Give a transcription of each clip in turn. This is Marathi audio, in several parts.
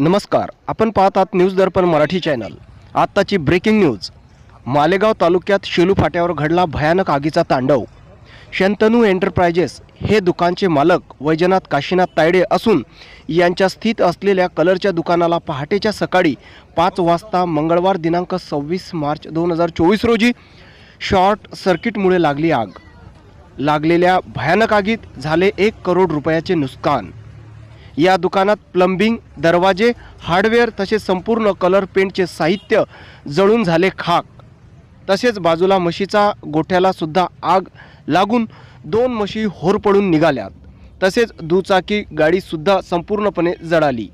नमस्कार. आपण पाहतात न्यूज दर्पण मराठी चॅनल. आत्ताची ब्रेकिंग न्यूज. मालेगाव तालुक्यात शेलू फाट्यावर घडला भयानक आगीचा तांडव. शंतनू एंटरप्राइजेस हे दुकानचे मालक वैजनाथ काशीनाथ तायडे असून यांच्या स्थित असलेल्या कलरच्या दुकानाला पहाटेच्या सकाळी पाच वाजता मंगळवार दिनांक सव्वीस मार्च दोन हजार चोवीस रोजी शॉर्ट सर्किटमुळे लागली आग. लागलेल्या भयानक आगीत झाले एक करोड रुपयाचे नुकसान. या दुकानात प्लंबिंग दरवाजे हार्डवेअर तसेच संपूर्ण कलर पेंटचे साहित्य जळून झाले खाक. तसेच बाजूला म्हशीचा गोठ्यालासुद्धा आग लागून दोन म्हशी होरपडून निघाल्यात. तसेच दुचाकी गाडीसुद्धा संपूर्णपणे जळाली.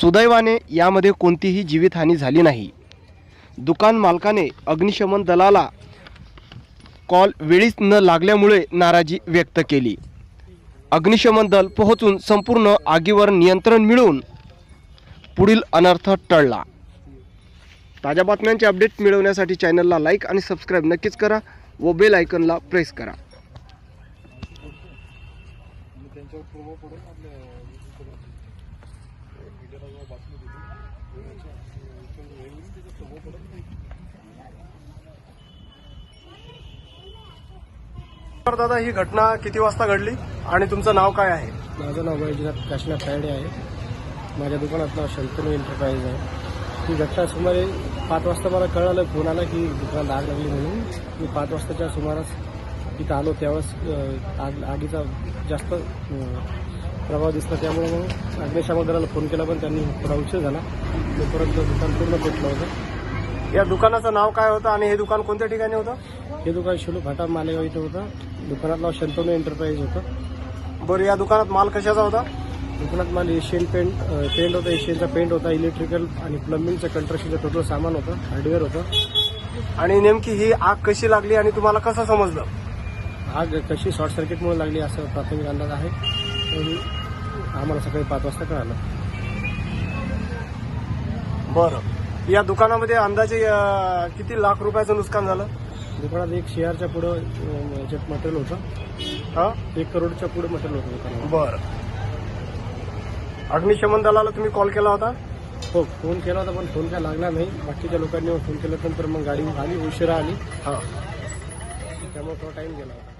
सुदैवाने यामध्ये कोणतीही जीवितहानी झाली नाही. दुकान मालकाने अग्निशमन दलाला कॉल वेळीच न लागल्यामुळे नाराजी व्यक्त केली. अग्निशमन दल पोहोचून संपूर्ण आगीवर नियंत्रण मिळवून पुढील अनर्थ टळला. ताज्या बातम्यांचे अपडेट मिळवण्यासाठी चॅनलला लाईक आणि सबस्क्राईब नक्कीच करा व बेल आयकनला प्रेस करा. दादा ही घटना किती वाजता घडली आणि तुमचं नाव काय आहे? माझं नाव वैजनाथ काशीनाथ तायडे आहे. माझ्या दुकानात नाव शंतनू एंटरप्राइज आहे. ही घटना सुमारे पाच वाजता मला कळालं फोन आला की दुकानात आग लागली म्हणून. मी पाच वाजताच्या सुमारास तिथं आलो त्यावेळेस आग आगीचा जास्त प्रभाव दिसला. त्यामुळे मग अग्निशामक दलाला फोन केला पण त्यांनी थोडा उशीर झाला. तोपर्यंत दुकान पूर्ण पेटलं होतं. या दुकानाचं नाव काय होतं आणि हे दुकान कोणत्या ठिकाणी होतं? हे दुकान शिलू फाटा मालेगाव इथं होतं. दुकानात नाव शंतनू एंटरप्राइज होतं. बरं या दुकानात माल कशाचा होता? दुकानात मला एशियन पेंट अ, पेंट होता एशियनचा पेंट होता इलेक्ट्रिकल आणि प्लंबिंगचं कंस्ट्रक्शनचं टोटल सामान होतं हार्डवेअर होतं. आणि नेमकी ही आग कशी लागली आणि तुम्हाला कसं समजलं? आग कशी शॉर्ट सर्किटमुळे लागली असं प्राथमिक अंदाज आहे. आम्हाला सकाळी पाच वाजता कळालं. बरं. या दुकानामध्ये अंदाजे अं, किती लाख रुपयाचं नुकसान झालं? दुकानात एक शेअरच्या पुढं अ, याच्यात मटेरियल होतं हा? एक करोडच्या पुढे मटेरियल होतं दुकानात बरं. अग्निशमन दलाला तुम्ही कॉल केला होता? हो फोन केला होता पण फोन काय लागला नाही. बाकीच्या लोकांनी फोन केल्यानंतर मग गाडी आली उशिरा आली. हा. त्यामुळे थोडा टाईम गेला होता.